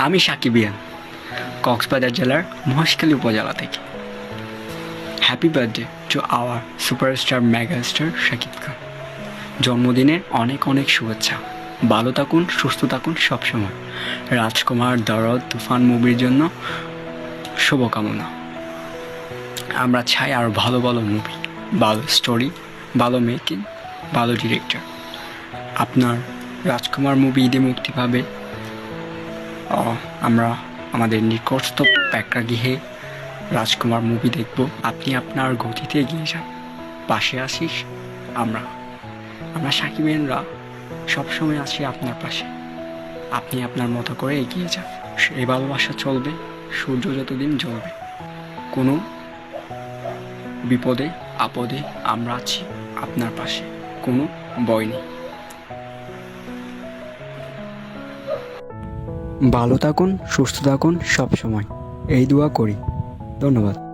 আমি সাকিবিয়ান কক্সবাজার জেলার মহেশখালী উপজেলা থেকে। Happy birthday to our superstar megastar Shakib Khan. জন্মদিনের অনেক অনেক শুভেচ্ছা। ভালো থাকুন, সুস্থ থাকুন সবসময়। রাজকুমার দরদ তুফান মুভির জন্য শুভকামনা। আমরা চাই আরও ভালো ভালো মুভি, ভালো স্টোরি ভালো মেকিং ভালো ডিরেক্টর আপনার রাজকুমার মুভি ঈদে মুক্তি পাবে আমরা আমাদের নিকটস্থ প্রেক্ষাগৃহে রাজকুমার মুভি দেখব। আপনি আপনার গতিতে এগিয়ে যান। পাশে আসিস আমরা। আমরা সাকিবেনরা সবসময় আছি আপনার পাশে। আপনি আপনার মতো করে এগিয়ে যান। এই ভালোবাসা চলবে, সূর্য যতদিন জ্বলবে। কোনো বিপদে, আপদে আমরা আছি আপনার পাশে। কোনো বয় নেই। ভালো থাকুন সুস্থ থাকুন সব সময় এই দোয়া করি। ধন্যবাদ।